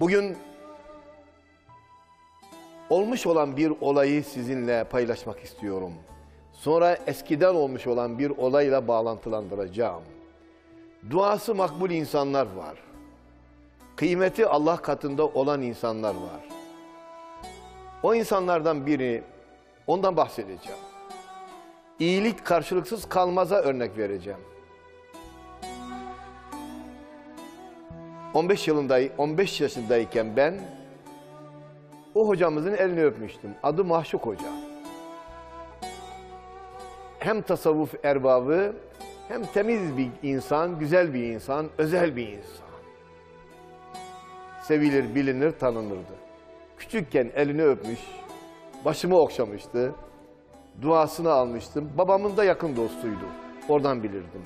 Bugün olmuş olan bir olayı sizinle paylaşmak istiyorum. Sonra eskiden olmuş olan bir olayla bağlantılandıracağım. Duası makbul insanlar var. Kıymeti Allah katında olan insanlar var. O insanlardan biri, ondan bahsedeceğim. İyilik karşılıksız kalmaza örnek vereceğim. 15 yılında 15 yaşındayken ben o hocamızın elini öpmüştüm. Adı Mahşuk Hoca. Hem tasavvuf erbabı hem temiz bir insan, güzel bir insan, özel bir insan. Sevilir, bilinir, tanınırdı. Küçükken elini öpmüş, başımı okşamıştı. Duasını almıştım. Babamın da yakın dostuydu. Oradan bilirdim.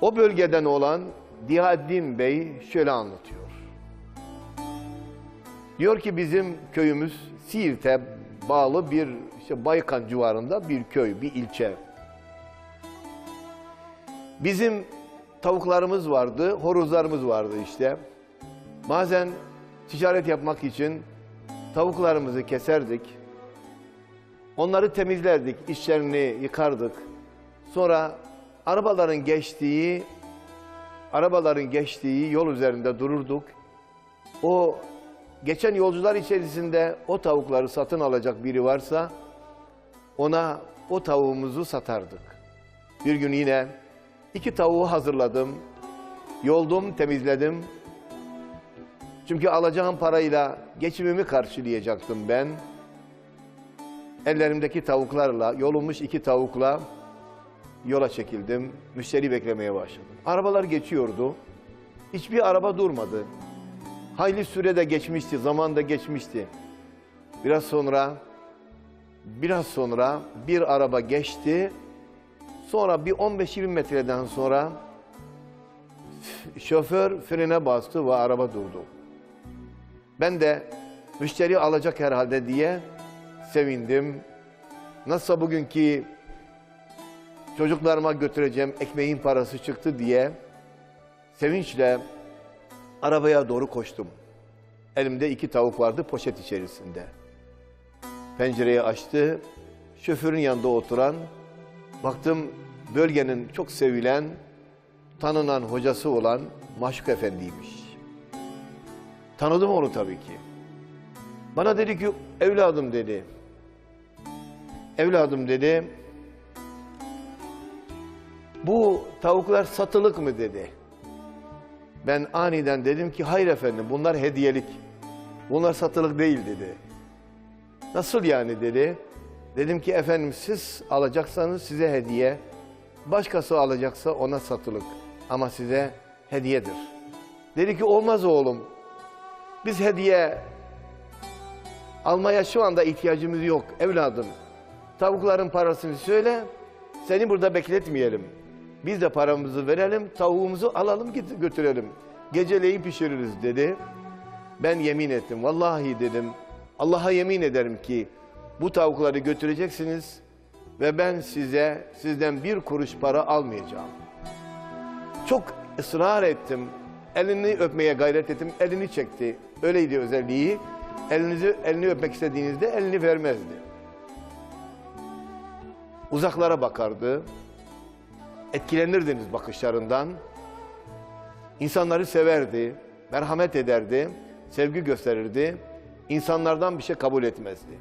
O bölgeden olan Diyaddin Bey şöyle anlatıyor. Diyor ki bizim köyümüz Siirt'e bağlı bir işte Baykan civarında bir köy, bir ilçe. Bizim tavuklarımız vardı, horozlarımız vardı işte. Bazen ticaret yapmak için tavuklarımızı keserdik. Onları temizlerdik, içlerini yıkardık. Sonra arabaların geçtiği arabaların geçtiği yol üzerinde dururduk. O geçen yolcular içerisinde o tavukları satın alacak biri varsa ona o tavuğumuzu satardık. Bir gün yine iki tavuğu hazırladım. Yoldum, temizledim. Çünkü alacağım parayla geçimimi karşılayacaktım ben. Ellerimdeki tavuklarla, yolunmuş iki tavukla yola çekildim. Müşteri beklemeye başladım. Arabalar geçiyordu. Hiçbir araba durmadı. Hayli sürede geçmişti, zaman da geçmişti. Biraz sonra, biraz sonra bir araba geçti. Sonra bir 15-20 metreden sonra şoför frene bastı ve araba durdu. Ben de müşteri alacak herhalde diye sevindim. Nasılsa bugünkü çocuklarıma götüreceğim ekmeğin parası çıktı diye sevinçle arabaya doğru koştum. Elimde iki tavuk vardı poşet içerisinde. Pencereyi açtı. Şoförün yanında oturan, baktım bölgenin çok sevilen, tanınan hocası olan Maşuk Efendi'ymiş. Tanıdım onu tabii ki. Bana dedi ki evladım dedi. Evladım dedi. Bu tavuklar satılık mı dedi. Ben aniden dedim ki hayır efendim bunlar hediyelik. Bunlar satılık değil dedi. Nasıl yani dedi. Dedim ki efendim siz alacaksanız size hediye. Başkası alacaksa ona satılık. Ama size hediyedir. Dedi ki olmaz oğlum. Biz hediye almaya şu anda ihtiyacımız yok evladım. Tavukların parasını söyle. Seni burada bekletmeyelim. Biz de paramızı verelim, tavuğumuzu alalım götürelim. Geceleyin pişiririz dedi. Ben yemin ettim. Vallahi dedim. Allah'a yemin ederim ki bu tavukları götüreceksiniz ve ben size sizden bir kuruş para almayacağım. Çok ısrar ettim. Elini öpmeye gayret ettim. Elini çekti. Öyleydi özelliği. Elinizi elini öpmek istediğinizde elini vermezdi. Uzaklara bakardı. Etkilenirdiniz bakışlarından. İnsanları severdi, merhamet ederdi, sevgi gösterirdi. İnsanlardan bir şey kabul etmezdi.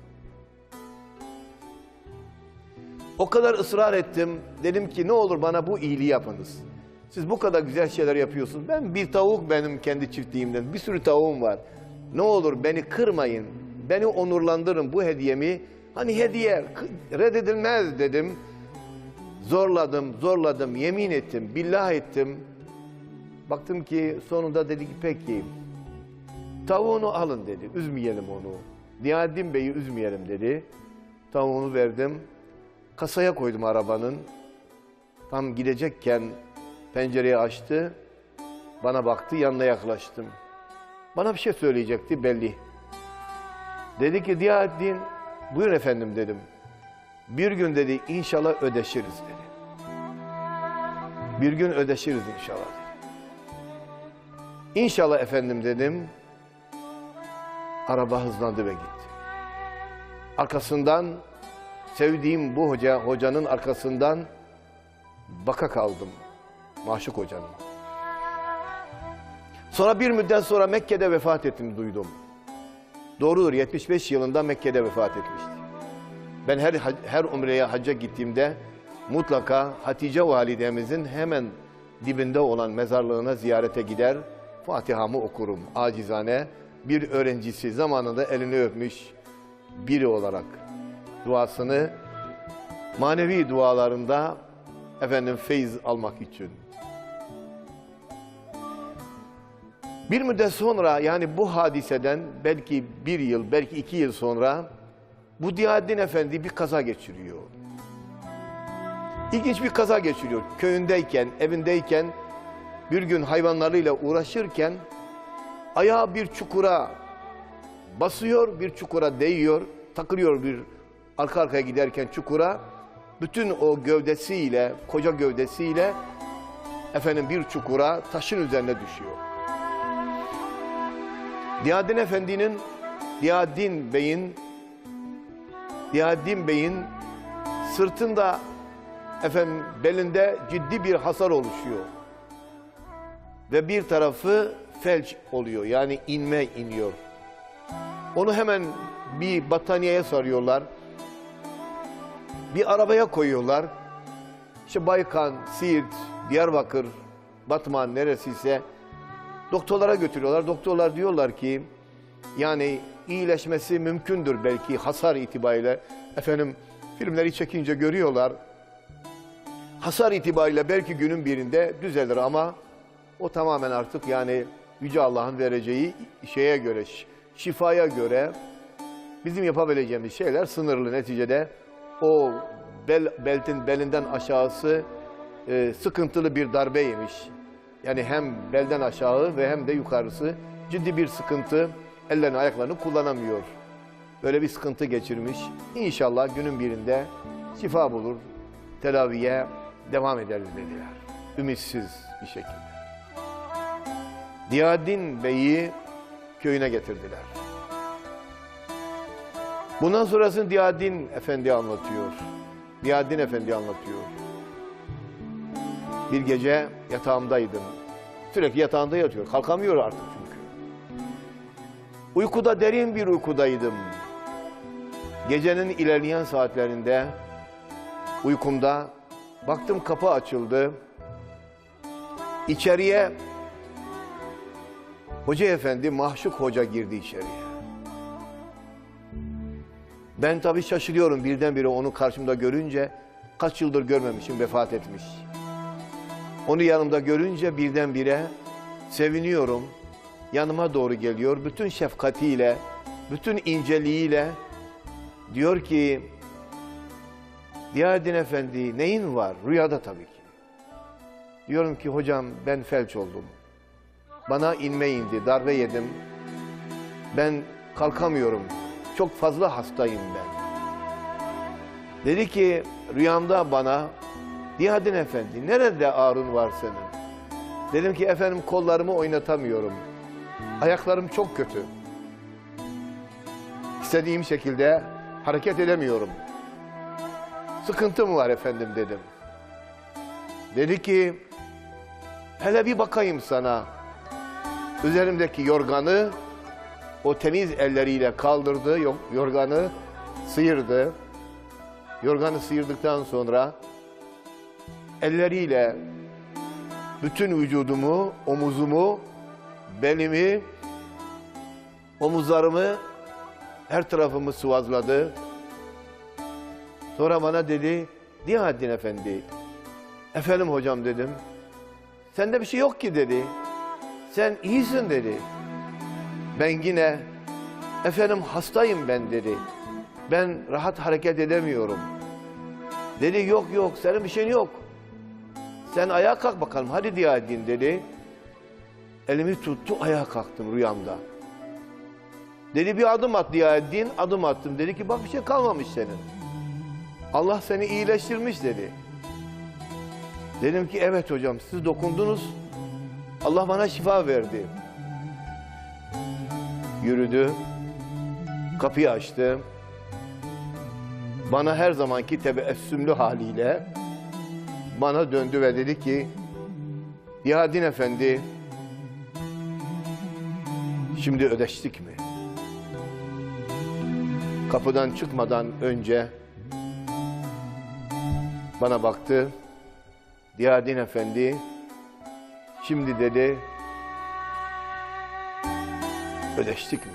O kadar ısrar ettim. Dedim ki ne olur bana bu iyiliği yapınız. Siz bu kadar güzel şeyler yapıyorsunuz. Ben bir tavuk benim kendi çiftliğimden. Bir sürü tavuğum var. Ne olur beni kırmayın. Beni onurlandırın bu hediyemi. Hani hediye reddedilmez dedim. Zorladım, zorladım, yemin ettim, billah ettim. Baktım ki sonunda dedi ki peki tavuğunu alın dedi. Üzmeyelim onu. Nihaddin Bey'i üzmeyelim dedi. Tavuğunu verdim. Kasaya koydum arabanın. Tam gidecekken pencereyi açtı. Bana baktı, yanına yaklaştım. Bana bir şey söyleyecekti belli. Dedi ki Diyaddin, buyur efendim dedim. Bir gün dedi inşallah ödeşiriz dedi. Bir gün ödeşiriz inşallah dedi. İnşallah efendim dedim. Araba hızlandı ve gitti. Arkasından sevdiğim bu hoca, hocanın arkasından baka kaldım. Maşuk hocanın. Sonra bir müddet sonra Mekke'de vefat ettim duydum. Doğrudur 75 yılında Mekke'de vefat etmişti. Ben her her umreye hacca gittiğimde mutlaka Hatice validemizin hemen dibinde olan mezarlığına ziyarete gider. Fatiha'mı okurum acizane. Bir öğrencisi zamanında elini öpmüş biri olarak duasını manevi dualarında efendim feyiz almak için. Bir müddet sonra yani bu hadiseden belki bir yıl, belki iki yıl sonra bu Diyaddin Efendi bir kaza geçiriyor. İlginç bir kaza geçiriyor. Köyündeyken, evindeyken bir gün hayvanlarıyla uğraşırken ayağı bir çukura basıyor, bir çukura değiyor, takılıyor bir arka arkaya giderken çukura. Bütün o gövdesiyle, koca gövdesiyle efendim bir çukura taşın üzerine düşüyor. Diyadin Efendi'nin, Diyadin Bey'in, Diyadin Bey'in sırtında efendim belinde ciddi bir hasar oluşuyor. Ve bir tarafı felç oluyor yani inme iniyor. Onu hemen bir battaniyeye sarıyorlar. Bir arabaya koyuyorlar. İşte Baykan, Siirt, Diyarbakır, Batman neresiyse doktorlara götürüyorlar. Doktorlar diyorlar ki yani iyileşmesi mümkündür belki hasar itibariyle. Efendim filmleri çekince görüyorlar. Hasar itibariyle belki günün birinde düzelir ama o tamamen artık yani Yüce Allah'ın vereceği şeye göre, şi- şifaya göre bizim yapabileceğimiz şeyler sınırlı neticede. O bel, beltin belinden aşağısı e, sıkıntılı bir darbe yemiş. Yani hem belden aşağı ve hem de yukarısı ciddi bir sıkıntı. Ellerini ayaklarını kullanamıyor. Böyle bir sıkıntı geçirmiş. İnşallah günün birinde şifa bulur. Tedaviye devam ederiz dediler. Ümitsiz bir şekilde. Diyadin Bey'i köyüne getirdiler. Bundan sonrasını Diyadin Efendi anlatıyor. Diyadin Efendi anlatıyor. Bir gece yatağımdaydım. Sürekli yatağında yatıyor. Kalkamıyor artık çünkü. Uykuda derin bir uykudaydım. Gecenin ilerleyen saatlerinde uykumda baktım kapı açıldı. İçeriye Hoca efendi mahşuk hoca girdi içeriye. Ben tabii şaşırıyorum birdenbire onu karşımda görünce kaç yıldır görmemişim vefat etmiş. Onu yanımda görünce birdenbire seviniyorum. Yanıma doğru geliyor bütün şefkatiyle, bütün inceliğiyle diyor ki Diyadin Efendi neyin var? Rüyada tabii ki. Diyorum ki hocam ben felç oldum. Bana inme indi, darbe yedim. Ben kalkamıyorum. Çok fazla hastayım ben. Dedi ki rüyamda bana Diyadin Efendi nerede ağrın var senin? Dedim ki efendim kollarımı oynatamıyorum. Ayaklarım çok kötü. İstediğim şekilde hareket edemiyorum. Sıkıntım var efendim dedim. Dedi ki hele bir bakayım sana. Üzerimdeki yorganı o temiz elleriyle kaldırdı, yok yorganı sıyırdı. Yorganı sıyırdıktan sonra elleriyle bütün vücudumu, omuzumu, belimi, omuzlarımı, her tarafımı sıvazladı. Sonra bana dedi, Diyahaddin Efendi, efendim hocam dedim, sende bir şey yok ki dedi. Sen iyisin dedi. Ben yine efendim hastayım ben dedi. Ben rahat hareket edemiyorum. Dedi yok yok senin bir şeyin yok. Sen ayağa kalk bakalım hadi Diyaddin dedi. Elimi tuttu ayağa kalktım rüyamda. Dedi bir adım at Diyaddin adım attım. Dedi ki bak bir şey kalmamış senin. Allah seni iyileştirmiş dedi. Dedim ki evet hocam siz dokundunuz. Allah bana şifa verdi. yürüdü. Kapıyı açtı. Bana her zamanki tebessümlü haliyle bana döndü ve dedi ki Ya Din Efendi şimdi ödeştik mi? Kapıdan çıkmadan önce bana baktı. Diyadin Efendi şimdi dedi ödeştik mi?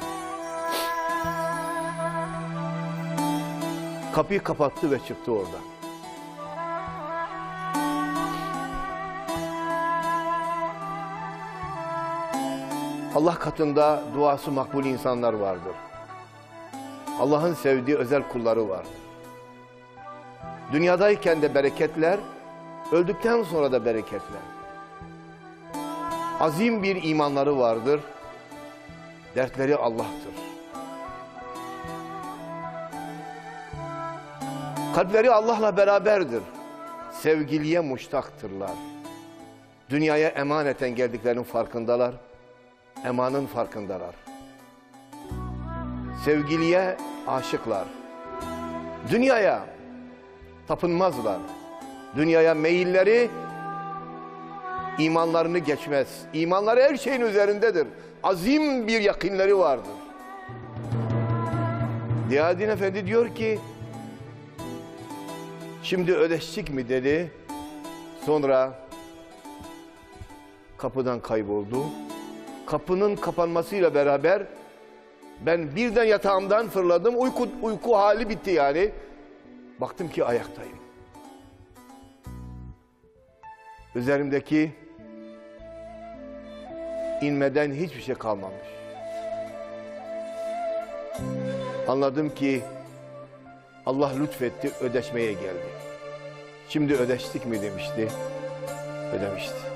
Kapıyı kapattı ve çıktı oradan. Allah katında duası makbul insanlar vardır. Allah'ın sevdiği özel kulları vardır. Dünyadayken de bereketler, öldükten sonra da bereketler. Azim bir imanları vardır. Dertleri Allah'tır. Kalpleri Allah'la beraberdir. Sevgiliye muştaktırlar. Dünyaya emaneten geldiklerinin farkındalar. Emanın farkındalar. Sevgiliye aşıklar. Dünyaya tapınmazlar. Dünyaya meyilleri imanlarını geçmez. İmanları her şeyin üzerindedir. Azim bir yakinleri vardır. Diyadin Efendi diyor ki şimdi ödeştik mi dedi. Sonra kapıdan kayboldu. Kapının kapanmasıyla beraber ben birden yatağımdan fırladım. Uyku, uyku hali bitti yani. Baktım ki ayaktayım. Üzerimdeki inmeden hiçbir şey kalmamış. Anladım ki Allah lütfetti, ödeşmeye geldi. Şimdi ödeştik mi demişti, ödemişti.